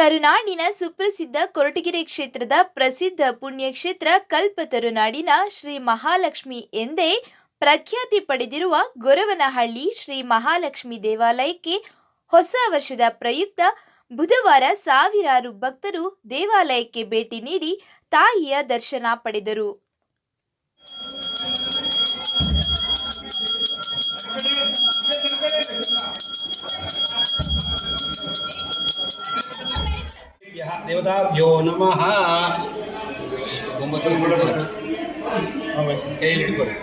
ಕರುನಾಡಿನ ಸುಪ್ರಸಿದ್ಧ ಕೊರಟಗೆರೆ ಕ್ಷೇತ್ರದ ಪ್ರಸಿದ್ಧ ಪುಣ್ಯಕ್ಷೇತ್ರ ಕಲ್ಪತರುನಾಡಿನ ಶ್ರೀ ಮಹಾಲಕ್ಷ್ಮಿ ಎಂದೇ ಪ್ರಖ್ಯಾತಿ ಪಡೆದಿರುವ ಗೊರವನಹಳ್ಳಿ ಶ್ರೀ ಮಹಾಲಕ್ಷ್ಮಿ ದೇವಾಲಯಕ್ಕೆ ಹೊಸ ವರ್ಷದ ಪ್ರಯುಕ್ತ ಬುಧವಾರ ಸಾವಿರಾರು ಭಕ್ತರು ದೇವಾಲಯಕ್ಕೆ ಭೇಟಿ ನೀಡಿ ತಾಯಿಯ ದರ್ಶನ ಪಡೆದರು. ದೇವತಾಭ್ಯೋ ನಮಃ. ಒಂಬತ್ತು. ಕೈಯಲ್ಲಿ ಹಿಡ್ಕೊಳ್ಳಿ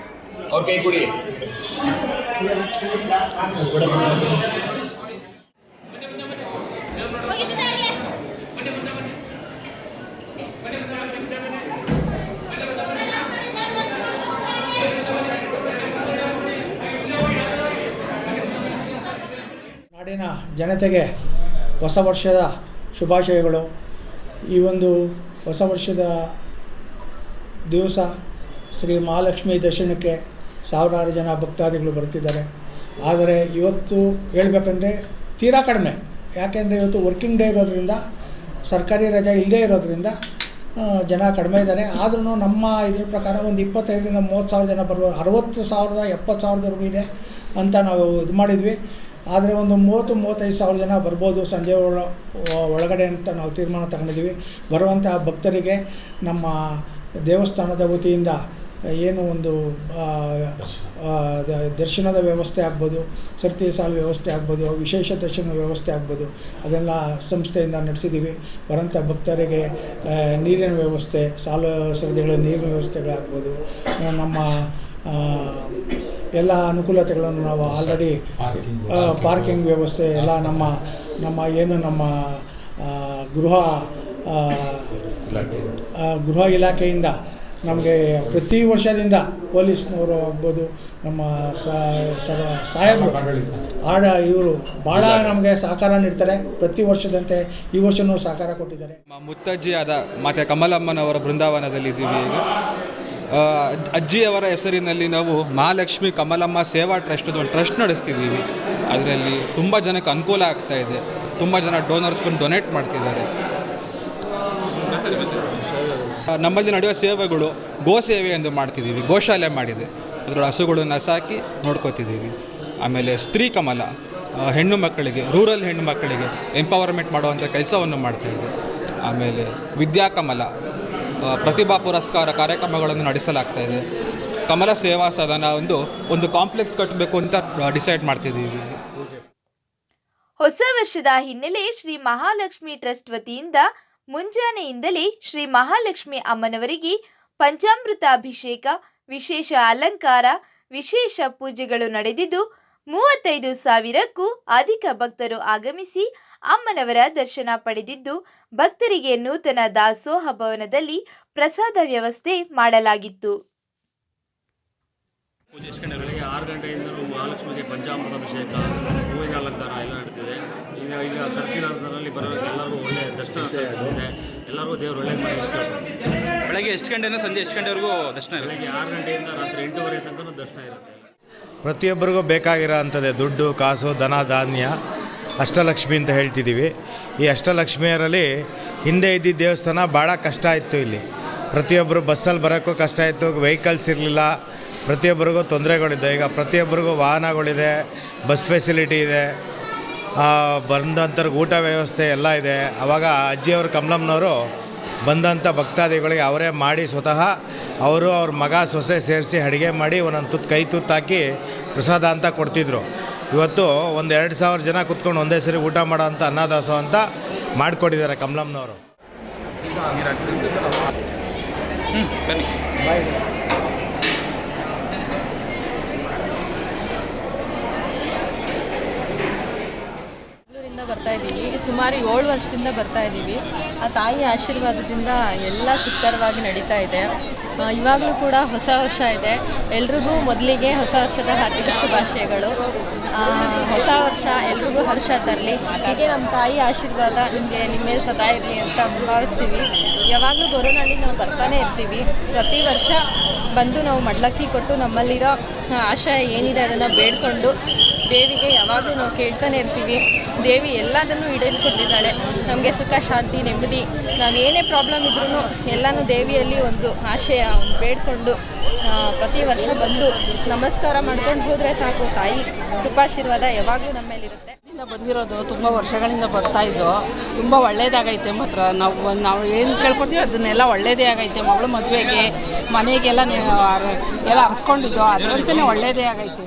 ಅವ್ರ ಕೈ ಕೊಡಿ. ನಾಡಿನ ಜನತೆಗೆ ಹೊಸ ವರ್ಷದ ಶುಭಾಶಯಗಳು. ಈ ಒಂದು ಹೊಸ ವರ್ಷದ ದಿವಸ ಶ್ರೀ ಮಹಾಲಕ್ಷ್ಮಿ ದರ್ಶನಕ್ಕೆ ಸಾವಿರಾರು ಜನ ಭಕ್ತಾದಿಗಳು ಬರ್ತಿದ್ದಾರೆ. ಆದರೆ ಇವತ್ತು ಹೇಳಬೇಕಂದ್ರೆ ತೀರಾ ಕಡಿಮೆ. ಯಾಕೆಂದರೆ ಇವತ್ತು ವರ್ಕಿಂಗ್ ಡೇ ಇರೋದರಿಂದ, ಸರ್ಕಾರಿ ರಜೆ ಇಲ್ಲದೇ ಇರೋದರಿಂದ ಜನ ಕಡಿಮೆ ಇದ್ದಾರೆ. ಆದ್ರೂ ನಮ್ಮ ಇದ್ರ ಪ್ರಕಾರ ಒಂದು ಇಪ್ಪತ್ತೈದರಿಂದ ಮೂವತ್ತು ಸಾವಿರ ಜನ ಬರ್ಬೋದು ಅರವತ್ತು ಸಾವಿರದ, ಎಪ್ಪತ್ತು ಸಾವಿರದವರೆಗೂ ಇದೆ ಅಂತ ನಾವು ಇದು ಮಾಡಿದ್ವಿ. ಆದರೆ ಒಂದು ಮೂವತ್ತು, ಮೂವತ್ತೈದು ಸಾವಿರ ಜನ ಬರ್ಬೋದು ಸಂಜೆ ಒಳ, ಒಳಗಡೆ ಅಂತ ನಾವು ತೀರ್ಮಾನ ತಗೊಂಡಿದ್ದೀವಿ. ಬರುವಂತಹ ಭಕ್ತರಿಗೆ ನಮ್ಮ ದೇವಸ್ಥಾನದ ವತಿಯಿಂದ ಏನು ಒಂದು ದರ್ಶನದ ವ್ಯವಸ್ಥೆ ಆಗ್ಬೋದು, ಸರ್ತಿ ಸಾಲು ವ್ಯವಸ್ಥೆ ಆಗ್ಬೋದು, ವಿಶೇಷ ದರ್ಶನ ವ್ಯವಸ್ಥೆ ಆಗ್ಬೋದು, ಅದೆಲ್ಲ ಸಂಸ್ಥೆಯಿಂದ ನಡೆಸಿದ್ದೀವಿ. ಬರೋಂಥ ಭಕ್ತರಿಗೆ ನೀರಿನ ವ್ಯವಸ್ಥೆ, ಸಾಲು, ಸರದಿಗಳ ನೀರಿನ ವ್ಯವಸ್ಥೆಗಳಾಗ್ಬೋದು, ನಮ್ಮ ಎಲ್ಲ ಅನುಕೂಲತೆಗಳನ್ನು ನಾವು ಆಲ್ರೆಡಿ ಪಾರ್ಕಿಂಗ್ ವ್ಯವಸ್ಥೆ. ಎಲ್ಲ ನಮ್ಮ ನಮ್ಮ ಏನು ನಮ್ಮ ಗೃಹ ಗೃಹ ಇಲಾಖೆಯಿಂದ ನಮಗೆ ಪ್ರತಿ ವರ್ಷದಿಂದ ಪೊಲೀಸ್ನವರು ಆಗ್ಬೋದು ನಮ್ಮ ಸಾ- ಸರ ಸಾಹೇಬರು ಆಡ ಇವರು ಭಾಳ ನಮಗೆ ಸಹಕಾರ ನೀಡ್ತಾರೆ. ಪ್ರತಿ ವರ್ಷದಂತೆ ಈ ವರ್ಷವೂ ಸಹಕಾರ ಕೊಟ್ಟಿದ್ದಾರೆ. ನಮ್ಮ ಮುತ್ತಜ್ಜಿಯಾದ ಮಾತೆ ಕಮಲಮ್ಮನವರ ಬೃಂದಾವನದಲ್ಲಿ ಇದ್ದೀವಿ ಈಗ. ಅಜ್ಜಿಯವರ ಹೆಸರಿನಲ್ಲಿ ನಾವು ಮಹಾಲಕ್ಷ್ಮಿ ಕಮಲಮ್ಮ ಸೇವಾ ಟ್ರಸ್ಟ್ ಒಂದು ಟ್ರಸ್ಟ್ ನಡೆಸ್ತಿದ್ದೀವಿ. ಅದರಲ್ಲಿ ತುಂಬ ಜನಕ್ಕೆ ಅನುಕೂಲ ಆಗ್ತಾ ಇದೆ. ತುಂಬ ಜನ ಡೋನರ್ಸ್ ಬಂದು ಡೊನೇಟ್ ಮಾಡ್ತಿದ್ದಾರೆ. ನಮ್ಮಲ್ಲಿ ನಡೆಯುವ ಸೇವೆಗಳು ಗೋ ಸೇವೆ ಎಂದು ಮಾಡ್ತಿದ್ದೀವಿ. ಗೋಶಾಲೆ ಮಾಡಿದೆ. ಅದರೊಳಗೆ ಹಸುಗಳನ್ನು ಸಾಕಿ ನೋಡ್ಕೋತಿದ್ದೀವಿ. ಆಮೇಲೆ ಸ್ತ್ರೀ ಕಮಲ ಹೆಣ್ಣು ಮಕ್ಕಳಿಗೆ, ರೂರಲ್ ಹೆಣ್ಣು ಮಕ್ಕಳಿಗೆ, ಎಂಪವರ್ಮೆಂಟ್ ಮಾಡುವಂಥ ಕೆಲಸವನ್ನು ಮಾಡ್ತಾ ಇದೆ. ಆಮೇಲೆ ವಿದ್ಯಾಕಮಲ ಪ್ರತಿಭಾ ಪುರಸ್ಕಾರ ಕಾರ್ಯಕ್ರಮಗಳನ್ನು ನಡೆಸಲಾಗ್ತಾ ಇದೆ. ಕಮಲ ಸೇವಾ ಸದನ ಒಂದು ಒಂದು ಕಾಂಪ್ಲೆಕ್ಸ್ ಕಟ್ಟಬೇಕು ಅಂತ ಡಿಸೈಡ್ ಮಾಡ್ತಿದ್ದೀವಿ. ಹೊಸ ವರ್ಷದ ಹಿನ್ನೆಲೆ ಶ್ರೀ ಮಹಾಲಕ್ಷ್ಮಿ ಟ್ರಸ್ಟ್ ವತಿಯಿಂದ ಮುಂಜಾನೆಯಿಂದಲೇ ಶ್ರೀ ಮಹಾಲಕ್ಷ್ಮಿ ಅಮ್ಮನವರಿಗೆ ಪಂಚಾಮೃತ ಅಭಿಷೇಕ, ವಿಶೇಷ ಅಲಂಕಾರ, ವಿಶೇಷ ಪೂಜೆಗಳು ನಡೆದಿದ್ದು, ಮೂವತ್ತೈದು ಸಾವಿರಕ್ಕೂ ಅಧಿಕ ಭಕ್ತರು ಆಗಮಿಸಿ ಅಮ್ಮನವರ ದರ್ಶನ ಪಡೆದಿದ್ದು ಭಕ್ತರಿಗೆ ನೂತನ ದಾಸೋಹ ಭವನದಲ್ಲಿ ಪ್ರಸಾದ ವ್ಯವಸ್ಥೆ ಮಾಡಲಾಗಿತ್ತು. ಪೂಜೆ ಬೆಳಗ್ಗೆ ಆರು ಗಂಟೆಯಿಂದ ಮಹಾಲಕ್ಷ್ಮಿಗೆ ಪಂಚಾಮೃತ ಅಭಿಷೇಕ ಹೂವಿನ ಅಲಂಕಾರ ಎಲ್ಲ ನಡೀತಿದೆ. ಈಗ ಈಗ ಸರ್ಕಿಲಾರದಲ್ಲಿ ಬರೋರಿಗೆ ಎಲ್ಲರಿಗೂ ಒಳ್ಳೆ ದರ್ಶನ ಇದೆ. ಎಲ್ಲರಿಗೂ ದೇವರು ಒಳ್ಳೇದು ಮಾಡಿ. ಬೆಳಗ್ಗೆ ಎಷ್ಟು ಗಂಟೆಯಿಂದ ಸಂಜೆ ಎಷ್ಟು ಗಂಟೆವರೆಗೂ ದರ್ಶನ ಇರುತ್ತೆ? ಬೆಳಗ್ಗೆ ಆರು ಗಂಟೆಯಿಂದ ರಾತ್ರಿ ಎಂಟೂವರೆ ತನಕ ದರ್ಶನ ಇರುತ್ತೆ. ಪ್ರತಿಯೊಬ್ಬರಿಗೂ ಬೇಕಾಗಿರೋ ಅಂಥದ್ದೇ ದುಡ್ಡು ಕಾಸು ಧನ ಧಾನ್ಯ. ಅಷ್ಟಲಕ್ಷ್ಮಿ ಅಂತ ಹೇಳ್ತಿದ್ದೀವಿ. ಈ ಅಷ್ಟಲಕ್ಷ್ಮಿಯರಲ್ಲಿ ಹಿಂದೆ ಇದ್ದಿದ್ದ ದೇವಸ್ಥಾನ ಭಾಳ ಕಷ್ಟ ಇತ್ತು ಇಲ್ಲಿ. ಪ್ರತಿಯೊಬ್ಬರು ಬಸ್ಸಲ್ಲಿ ಬರೋಕ್ಕೂ ಕಷ್ಟ ಇತ್ತು ವೆಹಿಕಲ್ಸ್ ಇರಲಿಲ್ಲ. ಪ್ರತಿಯೊಬ್ಬರಿಗೂ ತೊಂದರೆಗಳಿದೆ. ಈಗ ಪ್ರತಿಯೊಬ್ಬರಿಗೂ ವಾಹನಗಳಿದೆ ಬಸ್ ಫೆಸಿಲಿಟಿ ಇದೆ. ಬಂದಂಥವ್ರಿಗೆ ಊಟ ವ್ಯವಸ್ಥೆ ಎಲ್ಲ ಇದೆ. ಆವಾಗ ಅಜ್ಜಿಯವರು, ಕಮಲಮ್ಮನವರು ಬಂದಂಥ ಭಕ್ತಾದಿಗಳಿಗೆ ಅವರೇ ಮಾಡಿ ಸ್ವತಃ ಅವರು ಅವ್ರ ಮಗ ಸೊಸೆ ಸೇರಿಸಿ ಅಡುಗೆ ಮಾಡಿ ಒಂದೊಂದು ತುತ್ತು, ಕೈ ತುತ್ತು ಹಾಕಿ ಪ್ರಸಾದ ಅಂತ ಕೊಡ್ತಿದ್ರು. ಇವತ್ತು ಒಂದು ಎರಡು ಸಾವಿರ ಜನ ಕುತ್ಕೊಂಡು ಒಂದೇ ಸರಿ ಊಟ ಮಾಡೋ ಅಂತ ಅನ್ನದಾಸೋ ಅಂತ ಮಾಡಿಕೊಟ್ಟಿದ್ದಾರೆ ಬೆಂಗಳೂರಿಂದ ಬರ್ತಾ ಇದ್ದೀವಿ. ಸುಮಾರು ಏಳು ವರ್ಷದಿಂದ ಬರ್ತಾ ಇದ್ದೀವಿ. ಆ ತಾಯಿ ಆಶೀರ್ವಾದದಿಂದ ಎಲ್ಲ ಸುತ್ತರವಾಗಿ ನಡೀತಾ ಇದೆ. ಇವಾಗಲೂ ಕೂಡ ಹೊಸ ವರ್ಷ ಇದೆ. ಎಲ್ರಿಗೂ ಮೊದಲಿಗೆ ಹೊಸ ವರ್ಷದ ಹಾರ್ದಿಕ ಶುಭಾಶಯಗಳು. ಎಲ್ರಿಗೂ ಹರ್ಷ ತರಲಿ. ಹೀಗೆ ನಮ್ಮ ತಾಯಿ ಆಶೀರ್ವಾದ ನಿಮಗೆ ನಿಮ್ಮ ಮೇಲೆ ಸದಾ ಇರಲಿ ಅಂತ ಭಾವಿಸ್ತೀವಿ. ಯಾವಾಗಲೂ ಗೊರವನಹಳ್ಳಿ ನಾವು ಬರ್ತಾನೆ ಇರ್ತೀವಿ. ಪ್ರತಿ ವರ್ಷ ಬಂದು ನಾವು ಮಡ್ಲಕ್ಕಿ ಕೊಟ್ಟು ನಮ್ಮಲ್ಲಿರೋ ಆಶಯ ಏನಿದೆ ಅದನ್ನು ಬೇಡ್ಕೊಂಡು ದೇವಿಗೆ ಯಾವಾಗಲೂ ನಾವು ಕೇಳ್ತಾನೆ ಇರ್ತೀವಿ. ದೇವಿ ಎಲ್ಲದನ್ನು ಈಡೇರಿಸ್ಕೊಟ್ಟಿದ್ದಾಳೆ. ನಮಗೆ ಸುಖ, ಶಾಂತಿ, ನೆಮ್ಮದಿ. ನಾವು ಏನೇ ಪ್ರಾಬ್ಲಮ್ ಇದ್ರೂ ಎಲ್ಲನೂ ದೇವಿಯಲ್ಲಿ ಒಂದು ಆಶಯ ಒಂದು ಬೇಡ್ಕೊಂಡು ಪ್ರತಿ ವರ್ಷ ಬಂದು ನಮಸ್ಕಾರ ಮಾಡ್ಕೊಂಡು ಹೋದರೆ ಸಾಕು. ತಾಯಿ ಕೃಪಾಶೀರ್ವಾದ ಯಾವಾಗಲೂ ನಮ್ಮ ಇಂದ ಬಂದಿರೋದು ತುಂಬ ವರ್ಷಗಳಿಂದ ಬರ್ತಾ ಇದ್ದು, ತುಂಬ ಒಳ್ಳೇದಾಗೈತೆ ಮಾತ್ರ. ನಾವು ನಾವು ಏನು ಕೇಳ್ಕೊತೀವಿ ಅದನ್ನೆಲ್ಲ ಒಳ್ಳೇದೇ ಆಗೈತೆ. ಮಗಳು ಮದುವೆಗೆ ಮನೆಗೆಲ್ಲ ಎಲ್ಲ ಹರಿಸ್ಕೊಂಡಿದ್ದು ಅದರಂತೆಯೇ ಒಳ್ಳೇದೇ ಆಗೈತೆ.